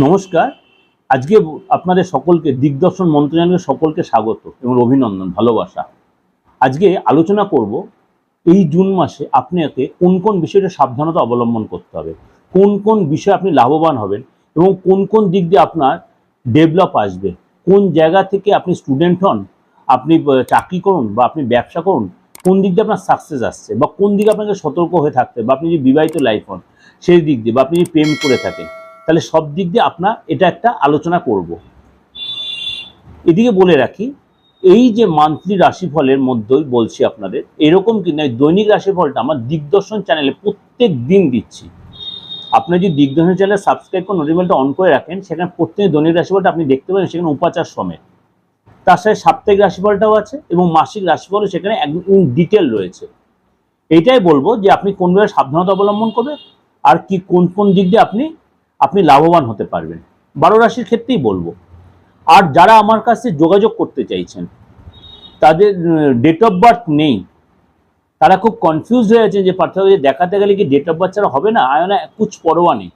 নমস্কার। আজকে আপনাদের সকলকে, দিগদর্শন মন্ত্রণালয়ের সকলকে স্বাগত এবং অভিনন্দন, ভালোবাসা। আজকে আলোচনা করব, এই জুন মাসে আপনাকে কোন কোন বিষয়টা সাবধানতা অবলম্বন করতে হবে, কোন কোন বিষয়ে আপনি লাভবান হবেন এবং কোন কোন দিক দিয়ে আপনার ডেভেলপ আসবে, কোন জায়গা থেকে আপনি স্টুডেন্ট হন, আপনি চাকরি করুন বা আপনি ব্যবসা করুন, কোন দিক দিয়ে আপনার সাকসেস আসছে বা কোন দিকে আপনাকে সতর্ক হয়ে থাকতে বা আপনি যদি বিবাহিত লাইফ হন, সেই দিক দিয়ে বা আপনি যদি প্রেম করে থাকেন। তাহলে সব দিক দিয়ে আপনার এটা একটা আলোচনা করব। এদিকে বলে রাখি, এই যে মান্থলি রাশিফলের মধ্যেই বলছি আপনাদের, এরকম কি না দৈনিক রাশিফলটা আমার দিগদর্শন চ্যানেলে প্রত্যেক দিন দিচ্ছি। আপনি যদি দিগদর্শন চ্যানেল সাবস্ক্রাইব করে নোটিফিকেশনটা অন করে রাখেন, সেখানে প্রত্যেক দৈনিক রাশিফলটা আপনি দেখতে পাবেন, সেখানে উপাচার সমেত। তার সাথে সাপ্তাহিক রাশিফলটাও আছে এবং মাসিক রাশিফলও সেখানে একদম ডিটেল রয়েছে। এইটাই বলব যে আপনি কোনভাবে সাবধানতা অবলম্বন করবেন, আর কি কোন কোন দিক দিয়ে আপনি আপনি লাভবান হতে পারবেন। বারো রাশির ক্ষেত্রেই বলব। আর যারা আমার কাছে যোগাযোগ করতে চাইছেন, তাদের ডেট অফ বার্থ নেই। তারা খুব কনফিউজ হয়ে আছে যে পার্থক্য দেখাতে গেলে কি ডেট অফ বার্থ ছাড়া হবে না? আয়না, কুছ পরোয়া নেই।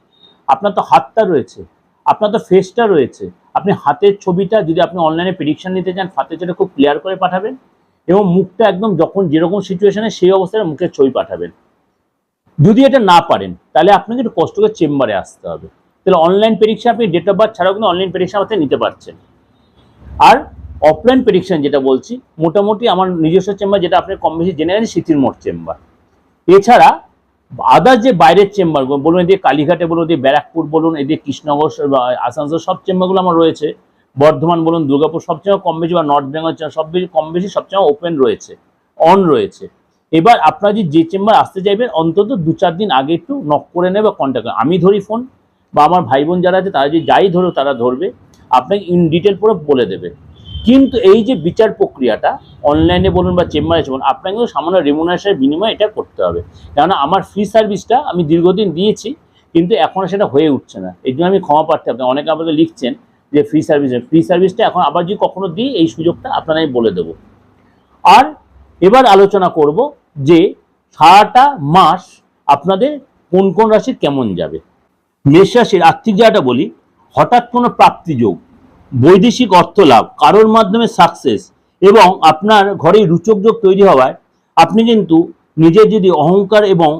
আপনার তো হাতটা রয়েছে। আপনার তো ফেসটা রয়েছে। আপনি হাতের ছবিটা যদি আপনি অনলাইনে প্রেডিকশন নিতে চান হাতের ছবিটা খুব ক্লিয়ার করে পাঠাবেন এবং মুখটা একদম যখন যেরকম সিচুয়েশনে সেই অবস্থায় মুখের ছবি পাঠাবেন। যদি এটা না পারেন, তাহলে আপনাকে একটু কষ্ট করে চেম্বারে আসতে হবে। তাহলে অনলাইন পরীক্ষা আপনি ডেট অফ বার্থ ছাড়াও কিন্তু অনলাইন পরীক্ষা আমাদের নিতে পারছেন। আর অফলাইন প্রেডিকশন যেটা বলছি, মোটামুটি আমার নিজস্ব চেম্বার যেটা আপনি কম বেশি জেনে গেছেন সিটির মোড় চেম্বার। এছাড়া আদার যে বাইরের চেম্বার, বলুন এদিকে কালীঘাটে বলুন, এদিকে ব্যারাকপুর বলুন, এদিকে কৃষ্ণনগর আসানসোল, সব চেম্বারগুলো আমার রয়েছে। বর্ধমান বলুন, দুর্গাপুর সব কম বেশি বা নর্থ বেঙ্গল সব বেশি কম বেশি সব ওপেন রয়েছে অন রয়েছে। এবার আপনারা যদি যে চেম্বার আসতে চাইবেন, অন্তত দু চার দিন আগে একটু নক করে নেবে কন্ট্যাক্ট আমি ধরি ফোন বা আমার ভাই বোন যারা আছে, তারা যদি যাই ধরো তারা ধরবে, আপনাকে ইন ডিটেল পুরো বলে দেবে। কিন্তু এই যে বিচার প্রক্রিয়াটা অনলাইনে বলুন বা চেম্বারে বলুন, আপনাকে কিন্তু সামান্য রেমুনারেশনের বিনিময়ে এটা করতে হবে। কেননা আমার ফ্রি সার্ভিসটা আমি দীর্ঘদিন দিয়েছি, কিন্তু এখন সেটা হয়ে উঠছে না। এই জন্য আমি ক্ষমা পাচ্ছি আপনি অনেকে আমাকে লিখছেন যে ফ্রি সার্ভিস ফ্রি সার্ভিসটা এখন আবার যদি কখনো দিই, এই সুযোগটা আপনারা আমি বলে দেবো। আর এবার আলোচনা করব যে সারাটা মাস আপনাদের কোন কোন রাশির কেমন যাবে। মেষ রাশির আর্থিক জায়গাটা বলি, হঠাৎ কোনো প্রাপ্তি যোগ, বৈদেশিক অর্থ লাভ, কারোর মাধ্যমে সাকসেস এবং আপনার ঘরে রুচক যোগ তৈরি হওয়ায় আপনি কিন্তু নিজের যদি অহংকার এবং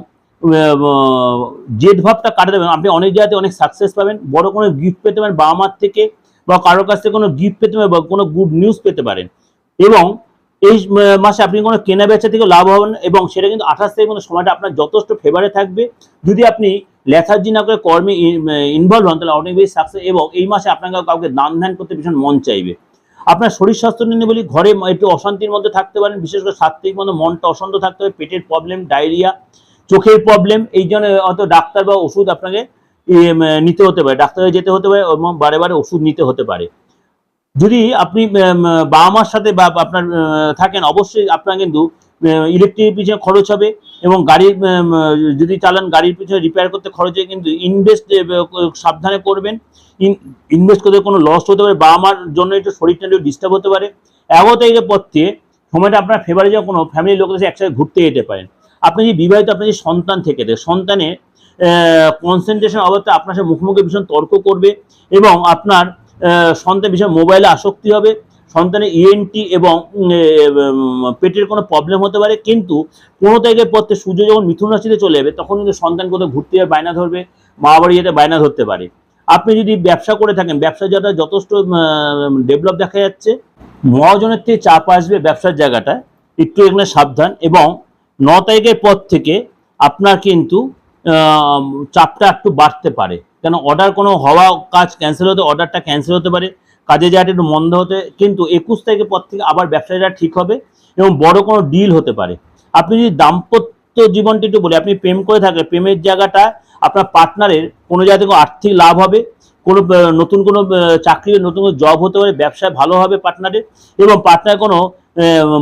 জেদ ভাবটা কাটাতে পারেন আপনি অনেক জায়গাতে অনেক সাকসেস পাবেন, বড় কোনো গিফট পেতে পারেন বাবা মার থেকে বা কারোর কাছ থেকে কোনো গিফট পেতে পারেন বা কোনো গুড নিউজ পেতে পারেন এবং এই মাসে আপনি কোনো কেনা বেচা থেকে লাভ হবেন এবং সেটা কিন্তু আঠাশ থেকে কোনো সময়টা আপনার যথেষ্ট ফেভারে থাকবে। যদি আপনি লেথার্জি না করে কর্মে ইনভলভ হন, তাহলে অনেক বেশি সাকসেস এবং এই মাসে আপনাকে কাউকে দান ধ্যান করতে ভীষণ মন চাইবে। আপনার শরীর স্বাস্থ্য নিয়ে বলি, ঘরে একটু অশান্তির মধ্যে থাকতে পারেন, বিশেষ করে সাত্ত্বিক মধ্যে মনটা অশান্ত থাকতে হবে, পেটের প্রবলেম ডায়রিয়া চোখের প্রবলেম এই জন্য হয়তো ডাক্তার বা ওষুধ আপনাকে নিতে হতে পারে ডাক্তারে যেতে হতে পারে এবং বারে বারে ওষুধ নিতে হতে পারে। যদি আপনি বাবা মার সাথে বা আপনার থাকেন, অবশ্যই আপনার কিন্তু ইলেকট্রিক পিছনে খরচ হবে এবং গাড়ির যদি চালান, গাড়ির পিছনে রিপেয়ার করতে খরচ হয় কিন্তু ইনভেস্ট সাবধানে করবেন। ইনভেস্ট করতে কোনো লস হতে পারে বাবা মার জন্য একটু শরীরটা একটু ডিস্টার্ব হতে পারে। এগারো তারিখের পর থেকে সময়টা আপনার ফেভারে যখন কোনো ফ্যামিলির লোকের সাথে একসাথে ঘুরতে যেতে পারেন। আপনি যে বিবাহিত আপনার যে সন্তান থেকে দেয় সন্তানের কনসেন্ট্রেশন অবস্থা আপনার সাথে মুখোমুখি ভীষণ তর্ক করবে এবং আপনার সন্তান বিষয়ে মোবাইলে আসক্তি হবে সন্তানের ইএনটি এবং উম, উম, পেটের কোনো প্রবলেম হতে পারে কিন্তু পনেরো তারিখের পর সূর্য যখন মিথুন রাশিতে চলে যাবে তখন কিন্তু সন্তান কোথাও ঘুরতে যাবে বায়না ধরবে মা বাড়ি যেতে বায়না ধরতে পারে। আপনি যদি ব্যবসা করে থাকেন ব্যবসা যেটা যথেষ্ট ডেভেলপ দেখা যাচ্ছে মহাজনের থেকে চাপ আসবে ব্যবসার জায়গাটা একটু এখানে সাবধান এবং ন তারিখের পর থেকে আপনার কিন্তু চাপটা একটু বাড়তে পারে। কেন অর্ডার কোনো হওয়া কাজ ক্যান্সেল হতে অর্ডারটা ক্যান্সেল হতে পারে, কাজে যাওয়াটা একটু মন্দ হতে, কিন্তু একুশ তারিখের পর থেকে আবার ব্যবসাটা ঠিক হবে এবং বড় কোনো ডিল হতে পারে। আপনি যদি দাম্পত্য জীবনটি একটু বলি, আপনি প্রেম করে থাকলে, প্রেমের জায়গাটা আপনার পার্টনারের কোনো জায়গা থেকে আর্থিক লাভ হবে, কোনো নতুন কোনো চাকরি, নতুন কোনো জব হতে পারে, ব্যবসায় ভালো হবে পার্টনারের এবং পার্টনার কোনো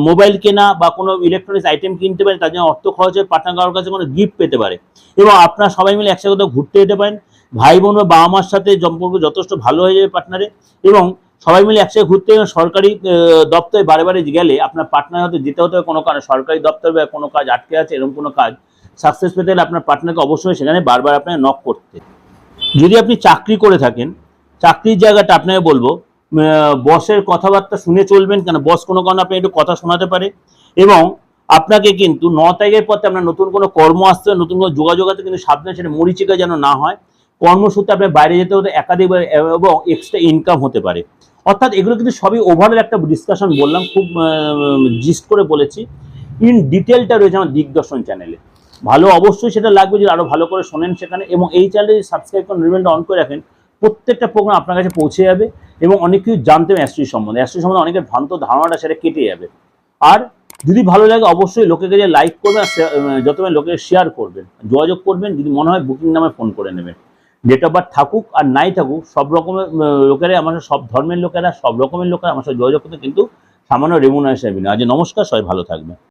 মোবাইল কেনা বা কোনো ইলেকট্রনিক্স আইটেম কিনতে পারে, তার জন্য অর্থ খরচ হয় পার্টনার কারোর কাছে কোনো গিফট পেতে পারে এবং আপনারা সবাই মিলে একসাথে কোথাও ঘুরতে যেতে পারেন ভাই বোন বা বাবা মার সাথে সম্পর্ক যথেষ্ট ভালো হয়ে যাবে পার্টনারে এবং সবাই মিলে একসাথে ঘুরতে সরকারি দপ্তরে বারে বারে গেলে আপনার পার্টনার হয়তো যেতে হতে কোনো কারণে। সরকারি দপ্তর বা কোনো কাজ আটকে আছে, এরকম কোনো কাজ সাকসেস পেতে গেলে আপনার পার্টনারকে অবশ্যই সেখানে বারবার আপনাকে নক করতে। যদি আপনি চাকরি করে থাকেন, চাকরির জায়গাটা আপনাকে বলব বসের কথাবার্তা শুনে চলবেন কেন? বস কোনো কারণে আপনি একটু কথা শোনাতে পারে এবং আপনাকে কিন্তু ন তারিখের পথে আপনার নতুন কোনো কর্ম আসতে নতুন কোনো যোগাযোগ আছে, কিন্তু সাবধানে সেটা মরিচিকা যেন না হয়। কর্মসূত্রে আপনার বাইরে যেতে হতে একাধিক এবং এক্সট্রা ইনকাম হতে পারে। অর্থাৎ এগুলো কিন্তু সবই ওভারঅল একটা ডিসকাশন বললাম, খুব জিস্ট করে বলেছি। ইন ডিটেলটা রয়েছে আমার দিগদর্শন চ্যানেলে ভালো অবশ্যই সেটা লাগবে যদি আরও ভালো করে শোনেন সেখানে, এবং এই চ্যানেলে যদি সাবস্ক্রাইব করেন রিমেন্ডটা অন করে রাখেন, প্রত্যেকটা প্রোগ্রাম আপনার কাছে পৌঁছে যাবে, এবং অনেক কিছু জানতে হবে অ্যাস্ট্রি সম্বন্ধে। অ্যাস্ট্রি সম্বন্ধে অনেকের ভ্রান্ত ধারণাটা সেটা কেটে যাবে। আর যদি ভালো লাগে অবশ্যই লোকে যে লাইক করবেন, আর যত লোকে শেয়ার করবেন, যোগাযোগ করবেন, যদি মনে হয় বুকিং নামে ফোন করে নেবেন। ডেট অফ বার্থ থাকুক আর নাই থাকুক, সব রকমের লোকেরাই আমার সব ধর্মের লোকেরা, সব রকমের লোকেরা আমার সাথে যোগাযোগ করতে কিন্তু সামান্য রেমুনারেশন না আজ নমস্কার, সবাই ভালো থাকবে